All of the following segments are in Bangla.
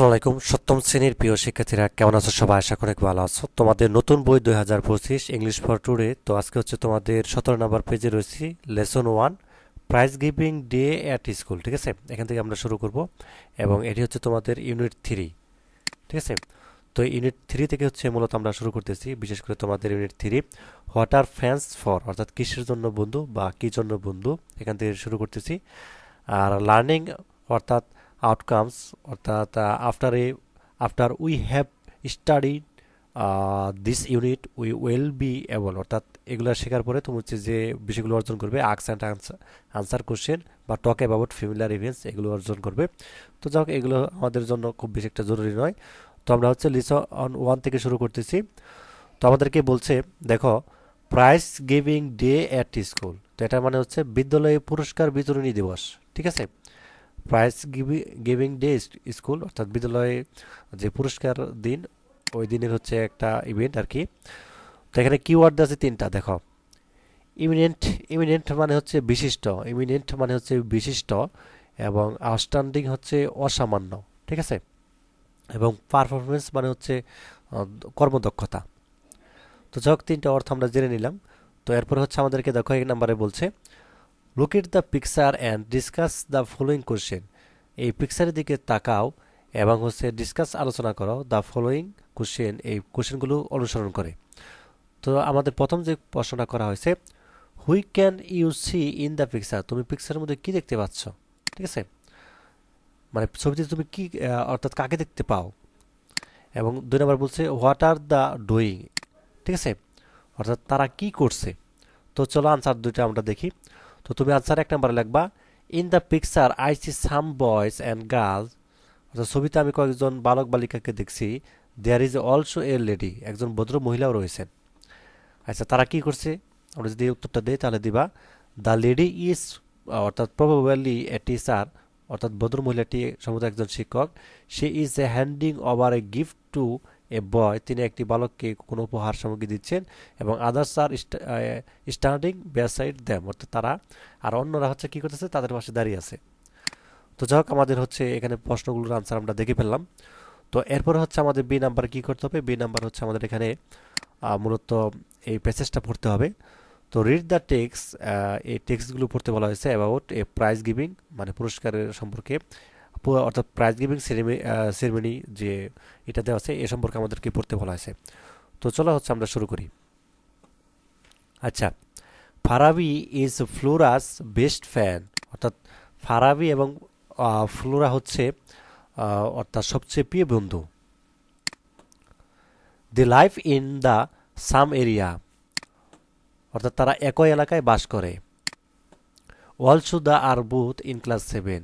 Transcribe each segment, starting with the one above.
আসসালামু আলাইকুম সপ্তম শ্রেণির প্রিয় শিক্ষার্থীরা, কেমন আছো সবাই? আশা করি ভালো আছো। তোমাদের নতুন বই দুই হাজার পঁচিশ ইংলিশ ফর টুডে তো আজকে হচ্ছে তোমাদের সতেরো নম্বর পেজে রয়েছি lesson one prize giving day at school ঠিক আছে? এখান থেকে আমরা শুরু করব। এবং এটি হচ্ছে তোমাদের ইউনিট থ্রি ঠিক আছে? তো ইউনিট থ্রি থেকে হচ্ছে মূলত আমরা শুরু করতেছি, বিশেষ করে তোমাদের unit three what are fans for অর্থাৎ কিসের জন্য বন্ধু বা কি জন্য বন্ধু? এখান থেকে শুরু করতেছি। আর লার্নিং অর্থাৎ আউটকামস অর্থাৎ after a after we have study this unit we will be able অর্থাৎ এগুলো শেখার পরে তুমি হচ্ছে যে বিষয়গুলো অর্জন করবে আক্স অ্যান্ড আনসার কোশ্চেন বা টক অ্যাবাউট ফিমিলার ইভেন্টস এগুলো অর্জন করবে। তো যাই হোক, এগুলো আমাদের জন্য খুব বেশি একটা জরুরি নয়। তো আমরা হচ্ছে লিসন ওয়ান থেকে শুরু করতেছি। তো আমাদেরকে বলছে, দেখো prize giving day at school তো এটা মানে হচ্ছে বিদ্যালয়ে পুরস্কার বিতরণী দিবস, ঠিক আছে? প্রাইজ গিভিং ডে স্কুল, অর্থাৎ বিদ্যালয়ে যে পুরস্কার দিন, ওই দিনের হচ্ছে একটা ইভেন্ট আর কি। তো এখানে কিওয়ার্ড আছে তিনটা, দেখো। ইমিনেন্ট ইমিনেন্ট মানে হচ্ছে বিশিষ্ট ইমিনেন্ট মানে হচ্ছে বিশিষ্ট এবং আউটস্ট্যান্ডিং হচ্ছে অসামান্য, ঠিক আছে? এবং পারফরমেন্স মানে হচ্ছে কর্মদক্ষতা। তো যাই হোক, তিনটা অর্থ আমরা জেনে নিলাম। তো এরপর হচ্ছে আমাদেরকে দেখো, এক নাম্বারে বলছে look at the picture and discuss the following question এই পিকচারের দিকে তাকাও এবং হচ্ছে ডিসকাস আলোচনা করো দ্য ফলোয়িং কোশ্চেন এই কোশ্চেনগুলো অনুসরণ করে। তো আমাদের প্রথম যে প্রশ্নটা করা হয়েছে who can you see in the picture তুমি পিকচারের মধ্যে কি দেখতে পাচ্ছ? ঠিক আছে? মানে ছবিতে তুমি কি অর্থাৎ কাকে দেখতে পাও? এবং দুই নম্বর বলছে হোয়াট আর দ্য ডুইং ঠিক আছে? অর্থাৎ তারা কি করছে? তো চলো আনসার দুইটা আমরা দেখি। তো তুমি আনসার এক নাম্বারে লিখবা in the picture I see some boys and girls অর্থাৎ ছবিতে আমি কয়েকজন বালক বালিকাকে দেখছি। There is also a lady একজন ভদ্র মহিলাও রয়েছেন। আচ্ছা তারা কি করছে? আমরা যদি উত্তরটা দিই, তাহলে দিবা দ্য লেডি ইজ অর্থাৎ প্রবাবলি এ টিচার অর্থাৎ ভদ্র মহিলাটি সম্ভবত একজন শিক্ষক সে is a handing over a gift to a boy তিনি একটি বালককে কোনো উপহার সামগ্রী দিচ্ছেন এবং others are starting side them অর্থাৎ তারা আর অন্যরা হচ্ছে কী করতেছে? তাদের পাশে দাঁড়িয়ে আছে। তো যাই আমাদের হচ্ছে এখানে প্রশ্নগুলোর আনসার আমরা দেখে ফেললাম। তো এরপরে হচ্ছে আমাদের বি নাম্বার কি করতে হবে? বি নাম্বার হচ্ছে আমাদের এখানে মূলত এই প্যাসেজটা পড়তে হবে। তো রিড দ্য টেক্স এই টেক্সটগুলো পড়তে বলা হয়েছে অ্যাবাউট এ প্রাইজ গিভিং মানে পুরস্কারের সম্পর্কে অর্থাৎ প্রাইজ গিভিং সেরেমনি যে এটা দেওয়া আছে, এ সম্পর্কে আমাদেরকে পড়তে বলা হয়েছে। তো চলো হচ্ছে আমরা শুরু করি। আচ্ছা Farabi is Flora's best fan অর্থাৎ ফারাবি এবং ফ্লোরা হচ্ছে অর্থাৎ সবচেয়ে প্রিয় বন্ধু। The life in the same area অর্থাৎ তারা একই এলাকায় বাস করে। Also the are both in class seven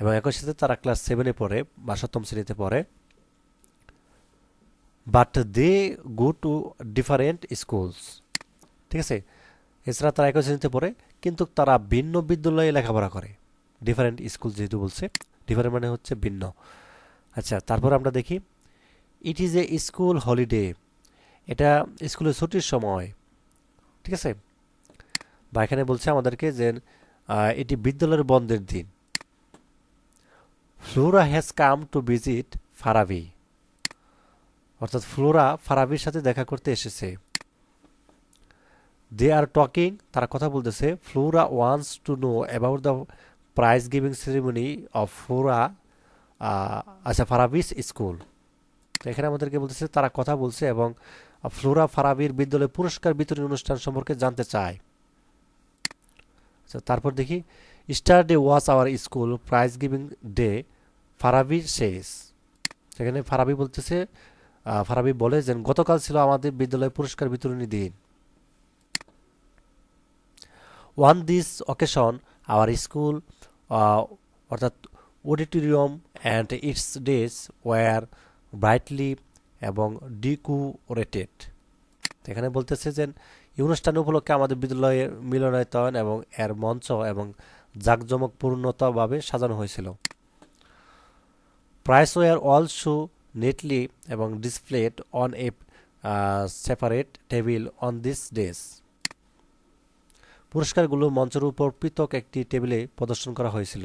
এবং একই সাথে তারা ক্লাস সেভেনে পড়ে বা সপ্তম শ্রেণীতে পড়ে। But they go to different schools ঠিক আছে? এছাড়া তারা একই শ্রেণীতে পড়ে, কিন্তু তারা ভিন্ন বিদ্যালয়ে লেখাপড়া করে। ডিফারেন্ট স্কুল যেহেতু বলছে ডিফারেন্ট মানে হচ্ছে ভিন্ন। আচ্ছা তারপর আমরা দেখি it is a school holiday এটা স্কুলের ছুটির সময়, ঠিক আছে? বা এখানে বলছে আমাদেরকে যে এটি বিদ্যালয়ের বন্ধের দিন। Flora has come to visit Farabi অর্থাৎ ফ্লোরা ফারাবির সাথে দেখা করতে এসেছে। দে আর টকিং তারা কথা বলতেছে Flora wants to know about the prize giving ceremony of Flora আচ্ছা ফারাবিস স্কুল এখানে আমাদেরকে বলতেছে, তারা কথা বলছে এবং ফ্লোরা ফারাবির বিদ্যালয়ে পুরস্কার বিতরণী অনুষ্ঠান সম্পর্কে জানতে চায়। আচ্ছা তারপর দেখি yesterday was our school prize giving day Farabi শেষ সেখানে ফারাবি বলতেছে ফারাবি বলে যে, গতকাল ছিল আমাদের বিদ্যালয়ে পুরস্কার বিতরণী দিন। On this occasion our school অর্থাৎ auditorium and its days were brightly এবং ডিকুরেটেড এখানে বলতেছে যে অনুষ্ঠান উপলক্ষে আমাদের বিদ্যালয়ের মিলনায়তন এবং এর মঞ্চ এবং জাঁকজমকপূর্ণতাভাবে সাজানো হয়েছিল। প্রাইস ওয়ার শু, নেটলি এবং displayed on a separate table on this dais পুরস্কারগুলো মঞ্চের উপর পৃথক একটি টেবিলে প্রদর্শন করা হয়েছিল।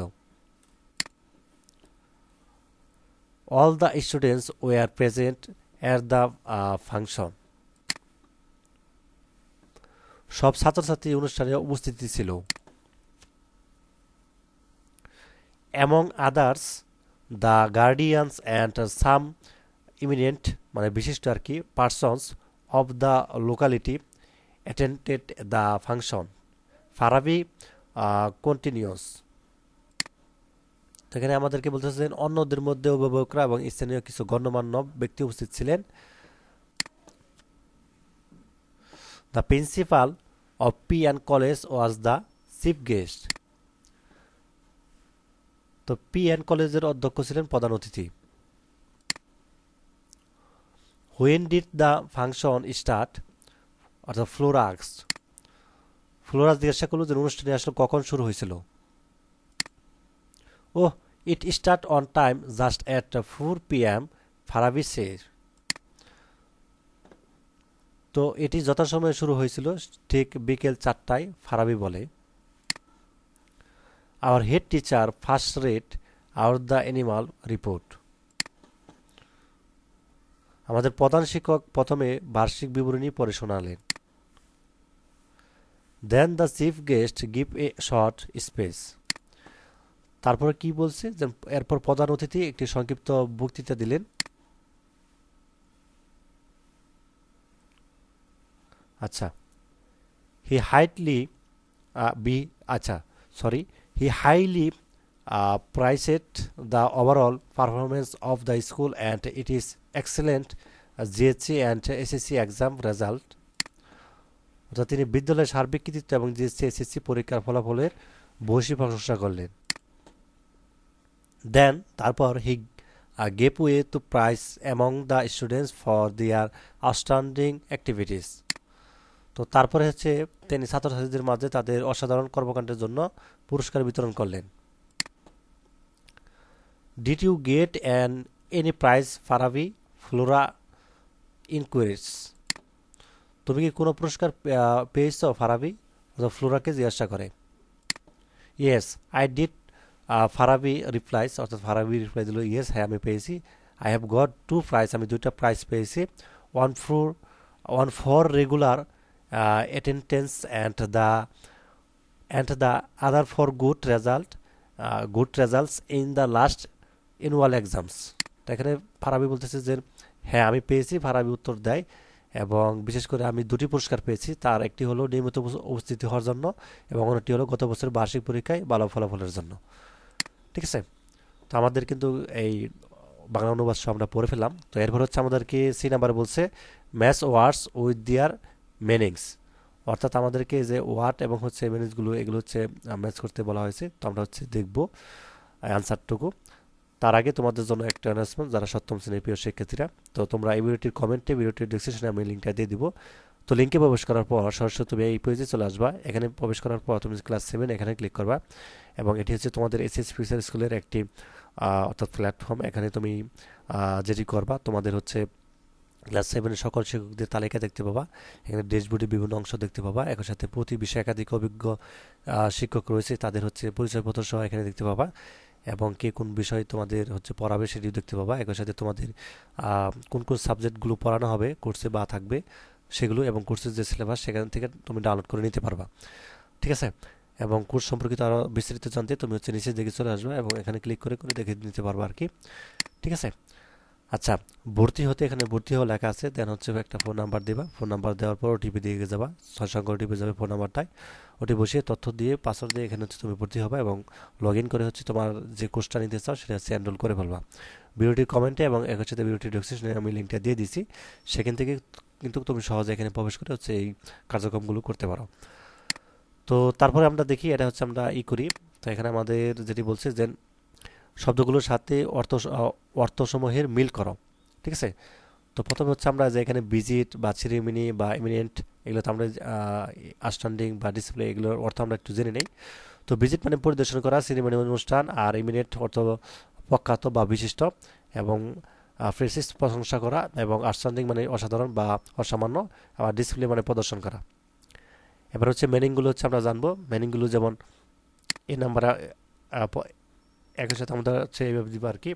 All the students were present at the function. সব ছাত্রছাত্রী অনুষ্ঠানে উপস্থিতি ছিল। Among others the guardians and some eminent মানে বিশিষ্ট আর কি persons of the locality attended the function Farabi continues এখানে আমাদেরকে বলতেছেন অন্যদের মধ্যে অভিভাবকরা এবং স্থানীয় কিছু গণ্যমান্য ব্যক্তি উপস্থিত ছিলেন। The principal of P and college was the chief guest তো পি অ্যান্ড কলেজের অধ্যক্ষ ছিলেন প্রধান অতিথি। When did the function start অর্থাৎ ফ্লোরাক্স ফ্লোরাস জিজ্ঞাসা করল যে অনুষ্ঠানটি আসলে কখন শুরু হয়েছিল। ও it start on time just at four P M Farabi তো এটি যথাসময়ে শুরু হয়েছিল ঠিক বিকেল চারটায় ফারাবি বলে। Our head teacher first read out the annual report আমাদের প্রধান শিক্ষক প্রথমে বার্ষিক বিবরণী পড়ে শোনালেন। Then the chief guest give a short speech তারপরে কি বলছে? যে এরপর প্রধান অতিথি একটি সংক্ষিপ্ত বক্তৃতা দিলেন। আচ্ছা। হি হাইটলি বি আচ্ছা sorry he highly praised the overall performance of the school and it is excellent JSC and SSC exam result অর্থাৎ তিনি বিদ্যালয়ের সার্বিক কৃতিত্ব এবং জিএসসি এসএসসি পরীক্ষার ফলাফলের বসি প্রশংসা করলেন। দেন তারপর he gave away to prize among the students for their outstanding activities তো তারপরে হচ্ছে তিনি ছাত্রছাত্রীদের মাঝে তাদের অসাধারণ কর্মকাণ্ডের জন্য পুরস্কার বিতরণ করলেন। Did you get an any prize Farabi Flora inquires তুমি কি কোনো পুরস্কার পেয়েছ ফারাবি? ফ্লোরাকে জিজ্ঞাসা করে। Yes, I did Farabi replies অর্থাৎ ফারাবি রিপ্লাই দিল, ইয়েস হ্যাঁ আমি পেয়েছি। I have got two prize, আমি দুইটা প্রাইজ পেয়েছি। One for one for regular attendance and the and the other for good result good results in the last annual exams এখানে ফারাবি বলতেছে যে হ্যাঁ আমি পেয়েছি, ফারাবি উত্তর দেয় এবং বিশেষ করে আমি দুটি পুরস্কার পেয়েছি। তার একটি হলো নিয়মিত উপস্থিতি হওয়ার জন্য এবং অন্যটি হলো গত বছরের বার্ষিক পরীক্ষায় ভালো ফলাফলের জন্য। ঠিক আছে? তো আমাদের কিন্তু এই বাংলা অনুবাদ সব আমরা পড়ে ফেলাম তো এরপর হচ্ছে আমাদেরকে সি নাম্বার বলছে, match words with their meanings অর্থাৎ আমাদেরকে যে ওয়ার্ড এবং হচ্ছে মিনিংসগুলো এগুলো হচ্ছে ম্যাচ করতে বলা হয়েছে। তো আমরা হচ্ছে দেখব অ্যান্সারটুকু তার আগে তোমাদের জন্য একটা অ্যানাউন্সমেন্ট যারা সপ্তম শ্রেণির প্রিয় শিক্ষার্থীরা। তো তোমরা এই ভিডিওটির কমেন্টে ভিডিওটির ডিসক্রিপশনে আমি লিঙ্কটা দিয়ে দিব। তো লিঙ্কে প্রবেশ করার পর সরাসরি তুমি এই পেজে চলে আসবা। এখানে প্রবেশ করার পর তুমি ক্লাস সেভেন এখানে ক্লিক করবা এবং এটি হচ্ছে তোমাদের এস এস ফিউচার স্কুলের একটি অর্থাৎ প্ল্যাটফর্ম এখানে তুমি যেটি করবা, তোমাদের হচ্ছে ক্লাস সেভেনের সকল শিক্ষকদের তালিকা দেখতে পাবা। এখানে ড্যাশবোর্ডে বিভিন্ন অংশ দেখতে পাবা। একই সাথে প্রতি বিষয়ে একাধিক অভিজ্ঞ শিক্ষক রয়েছে। তাদের হচ্ছে পরিচয়পত্র সহ এখানে দেখতে পাবা। এবং কে কোন বিষয় তোমাদের হচ্ছে পড়াবে সেটিও দেখতে পাবা। একই সাথে তোমাদের কোন কোন সাবজেক্টগুলো পড়ানো হবে, কোর্সে বা থাকবে সেগুলো এবং কোর্সের যে সিলেবাস সেখান থেকে তুমি ডাউনলোড করে নিতে পারবা। ঠিক আছে? এবং কোর্স সম্পর্কিত আরও বিস্তারিত জানতে তুমি হচ্ছে নিচে দেখে চলে আসবে এবং এখানে ক্লিক করে করে দেখে নিতে পারবা আর কি। ঠিক আছে? আচ্ছা ভর্তি হতে এখানে ভর্তি হওয়া লেখা আছে দেন হচ্ছে একটা ফোন নাম্বার দেবা। ফোন নাম্বার দেওয়ার পর ওটিপি দিয়ে যাবা। ছয় সংখ্যা ওটিপি যাবে ফোন নাম্বারটায় ওটি বসিয়ে তথ্য দিয়ে পাসওয়ার্ড দিয়ে এখানে হচ্ছে তুমি ভর্তি হবে এবং লগ করে হচ্ছে তোমার যে কোর্সটা নিতে চাও সেটা হচ্ছে এনরোল করে ফেলবা। ভিডিওটির কমেন্টে এবং এক হচ্ছে ভিডিওটির ডিসক্রিপশনে আমি লিঙ্কটা দিয়ে দিছি। সেখান থেকে কিন্তু তুমি সহজে এখানে প্রবেশ করে হচ্ছে এই কার্যক্রমগুলো করতে পারো। তো তারপরে আমরা দেখি, এটা হচ্ছে আমরা ই করি। তো এখানে আমাদের যেটি বলছে যে শব্দগুলোর সাথে অর্থ অর্থসমূহের মিল করো। ঠিক আছে? তো প্রথমে হচ্ছে আমরা যে এখানে ভিজিট বা সিরিমিনি বা ইমিনেন্ট এগুলো তো আমরা আস্ট্যান্ডিং বা ডিসপ্লে এগুলোর অর্থ আমরা একটু জেনে নেই। তো ভিজিট মানে পরিদর্শন করা সিরিমিনি অনুষ্ঠান আর ইমিনেন্ট অর্থ প্রখ্যাত বা বিশিষ্ট এবং ফ্রেসিস প্রশংসা করা এবং আস্ট্যান্ডিং মানে অসাধারণ বা অসামান্য আবার ডিসপ্লে মানে প্রদর্শন করা। এবার হচ্ছে মেনিংগুলো হচ্ছে আমরা জানব। মেনিংগুলো যেমন, এই নাম্বার একই সাথে আমাদের হচ্ছে এইভাবে দিব আর কি।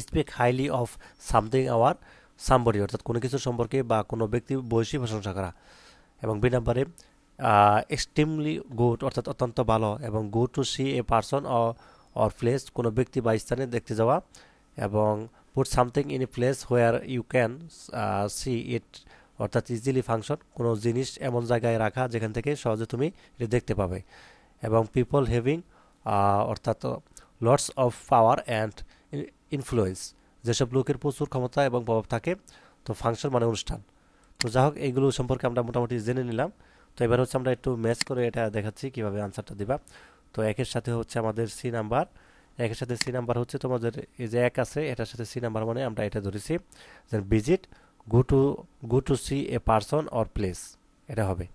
Speak highly of something or somebody অর্থাৎ কোনো কিছু সম্পর্কে বা কোনো ব্যক্তি বয়সী প্রশংসা করা এবং বি নাম্বারে এক্সট্রিমলি গুড অর্থাৎ অত্যন্ত ভালো এবং good to see a person or place কোনো ব্যক্তি বা স্থানে দেখতে যাওয়া এবং put something in a place where you can see it অর্থাৎ ইজিলি ফাংশন কোনো জিনিস এমন জায়গায় রাখা যেখান থেকে সহজে তুমি এটা দেখতে পাবে। এবং পিপল হ্যাভিং অর্থাৎ lords of power and influence যেসব লোকের প্রচুর ক্ষমতা এবং প্রভাব থাকে, তো ফাংশন মানে অনুষ্ঠান। তো যাই হোক, এইগুলো সম্পর্কে আমরা মোটামুটি জেনে নিলাম। তো এবার হচ্ছে আমরা একটু ম্যাচ করে এটা দেখাচ্ছি, কীভাবে আনসারটা দিবা। তো একের সাথে হচ্ছে আমাদের সি নাম্বার একের সাথে সি নাম্বার হচ্ছে তোমাদের এই যে এক আছে, এটার সাথে সি নাম্বার মানে আমরা এটা ধরেছি। যে visit go to go to see a person or place এটা হবে।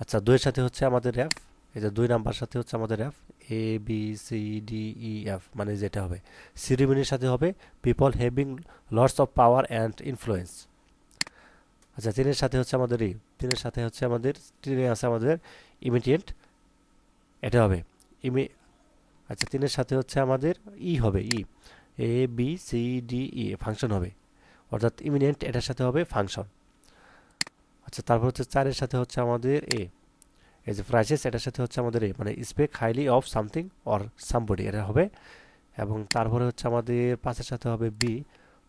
আচ্ছা দুইয়ের সাথে হচ্ছে আমাদের এফ এই যে দুই নাম্বার সাথে হচ্ছে আমাদের F A B C D E F মানে যেটা হবে। সিরিমিনির সাথে হবে people having lords of power and influence আচ্ছা তিনের সাথে হচ্ছে আমাদের ই তিনের সাথে হচ্ছে আমাদের, তিনে আছে আমাদের ইমিডিয়েট এটা হবে। ইমি আচ্ছা তিনের সাথে হচ্ছে আমাদের ই হবে E A B C D E function হবে। অর্থাৎ ইমিডিয়েন্ট এটার সাথে হবে ফাংশন আচ্ছা তারপর হচ্ছে চারের সাথে হচ্ছে আমাদের এ এই যে প্রাইসেস এটার সাথে হচ্ছে আমাদের মানে speak highly of something or somebody এটা হবে। এবং তারপরে হচ্ছে আমাদের পাঁচের সাথে হবে বি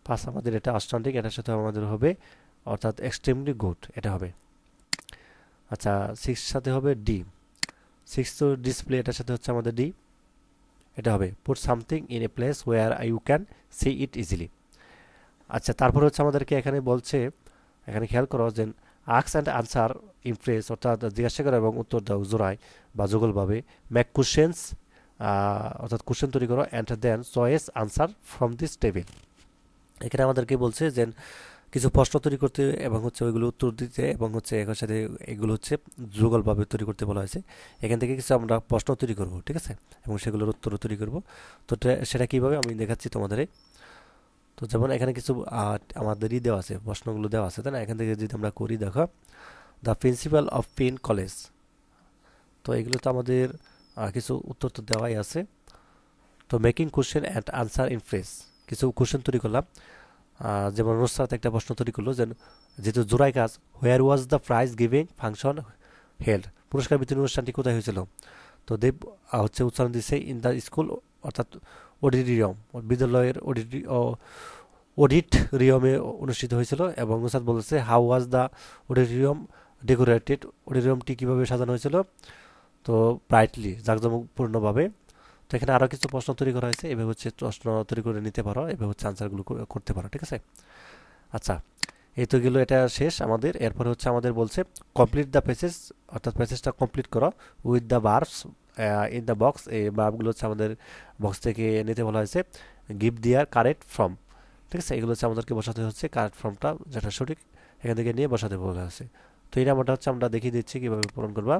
পাঁচ আমাদের এটা আউটস্ট্যান্ডিং এটার সাথে আমাদের হবে অর্থাৎ এক্সট্রিমলি গুড এটা হবে। আচ্ছা সিক্স সাথে হবে ডি সিক্স তো ডিসপ্লে এটার সাথে হচ্ছে আমাদের ডি এটা হবে। Put something in a place where I you can see it easily আচ্ছা তারপর হচ্ছে আমাদেরকে এখানে বলছে, এখানে খেয়াল করো যে আক্স অ্যান্ড আনসার ইমপ্রেস অর্থাৎ জিজ্ঞাসা করা এবং উত্তর দাও জোড়ায় বা যুগলভাবে। ম্যাক কোশ্চেন্স অর্থাৎ কোশ্চেন তৈরি করো and then choice answer from this table এখানে আমাদেরকে বলছে যে, কিছু প্রশ্ন তৈরি করতে এবং হচ্ছে ওইগুলো উত্তর দিতে এবং হচ্ছে এর সাথে এগুলো হচ্ছে যুগলভাবে তৈরি করতে বলা হয়েছে। এখান থেকে কিছু আমরা প্রশ্ন তৈরি করব, ঠিক আছে? এবং সেগুলোর উত্তর তৈরি করব। তো সেটা কীভাবে আমি দেখাচ্ছি তোমাদের? তো যেমন এখানে কিছু আমাদেরই দেওয়া আছে, প্রশ্নগুলো দেওয়া আছে, তাই না? এখান থেকে যদি আমরা করি, দেখো। The principal of Pine college তো এগুলো তো আমাদের কিছু উত্তর তো দেওয়াই আছে। তো making question and answer in pairs কিছু কোশ্চেন তৈরি করলাম। যেমন রোসাত একটা প্রশ্ন তৈরি করল যে, যেহেতু জোড়াই কাজ where was the prize giving function held পুরস্কার বিতরণ অনুষ্ঠানটি কোথায় হয়েছিল? তো দেব হচ্ছে উচ্চারণ দিচ্ছে ইন দ্য স্কুল অর্থাৎ অডিটোরিয়াম বিদ্যালয়ের অডিটি অডিট রিয়মে অনুষ্ঠিত হয়েছিল এবং নুসাদ বলেছে how was the auditorium decorated অডিটোরিয়ামটি কীভাবে সাজানো হয়েছিল? তো ব্রাইটলি জাঁকজমকপূর্ণভাবে। তো এখানে আরও কিছু প্রশ্ন তৈরি করা হয়েছে। এভাবে হচ্ছে প্রশ্ন তৈরি করে নিতে পারো। এভাবে হচ্ছে আনসারগুলো করতে পারো, ঠিক আছে? আচ্ছা এই তো গেলো, এটা শেষ আমাদের। এরপরে হচ্ছে আমাদের বলছে কমপ্লিট দ্য প্যাসেজ অর্থাৎ প্যাসেজটা কমপ্লিট করো with the verbs in the box এই বার্বগুলো হচ্ছে আমাদের বক্স থেকে নিতে বলা হয়েছে। গিভ দিয়ার কারেক্ট ফর্ম ঠিক আছে? এগুলো হচ্ছে আমাদেরকে বসাতে হচ্ছে কারেক্ট ফর্মটা যেটা সঠিক, এখান থেকে নিয়ে বসাতে বলা হয়েছে। এই নাম্বারটা হচ্ছে আমরা দেখিয়ে দিচ্ছি কীভাবে পূরণ করবা।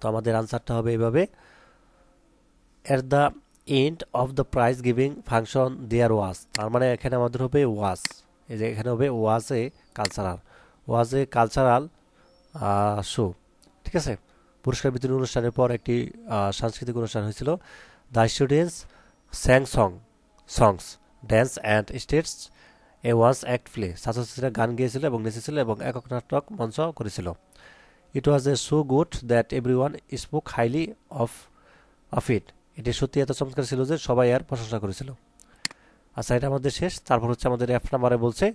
তো আমাদের আনসারটা হবে এভাবে। At the end of the prize giving function there was তার মানে এখানে আমাদের হবে ওয়াজ এই যে এখানে হবে was cultural was cultural show ঠিক আছে? পুরস্কার বিতরণ অনুষ্ঠানের পর একটি সাংস্কৃতিক অনুষ্ঠান হয়েছিল। The students sang song songs dance and staged a was act play ছাত্রছাত্রীরা গান গিয়েছিল এবং নেচেছিল এবং একক নাটক মঞ্চ করেছিল। It was a so good that everyone spoke highly of of it এটি সত্যি এত চমৎকার ছিল যে সবাই আর প্রশংসা করেছিল। আচ্ছা এটা আমাদের শেষ। তারপর হচ্ছে আমাদের এফ নাম্বারে বলছে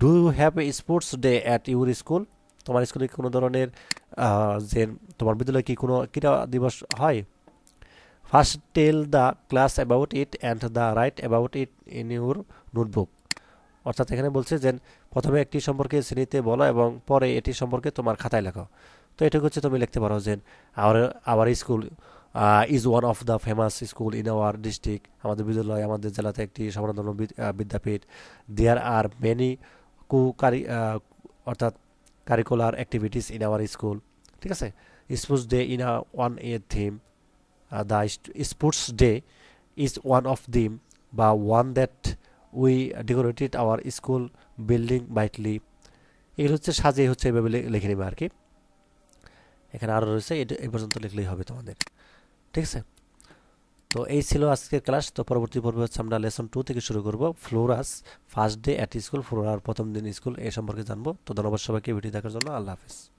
do you have a sports day at your school তোমার স্কুলে কোনো ধরনের যে তোমার বিদ্যালয়ে কি কোনো ক্রীড়া দিবস হয়? First tell the class about it and then write about it in your notebook অর্থাৎ এখানে বলছে যে প্রথমে একটি সম্পর্কে শ্রেণীতে বলো এবং পরে এটি সম্পর্কে তোমার খাতায় লেখো। তো এটুকু হচ্ছে তুমি লিখতে পারো যে our our school is one of the famous school in our district আমাদের বিদ্যালয়, আমাদের জেলাতে একটি সমানধর্ম বিদ্যাপীঠ। দেয়ার আর মেনি কু কারি অর্থাৎ curricular activities in our school ঠিক আছে? Sports day in a one a theme the sports day is one of them বা one that we decorated our school building brightly এগুলো হচ্ছে সাজিয়ে হচ্ছে এভাবে লিখে নেবে আর কি। এখানে আরও রয়েছে এই পর্যন্ত লিখলেই হবে তোমাদের। ঠিক আছে? তো এই ছিল আজকের ক্লাস। তো পরবর্তী পর্বে হচ্ছে আমরা লেসন টু থেকে শুরু করব। Flora's first day at school, ফ্লোরার প্রথম দিন স্কুল এই সম্পর্কে জানব। তো ধন্যবাদ সবাইকে ভিডিও দেখার জন্য আল্লাহ হাফিজ।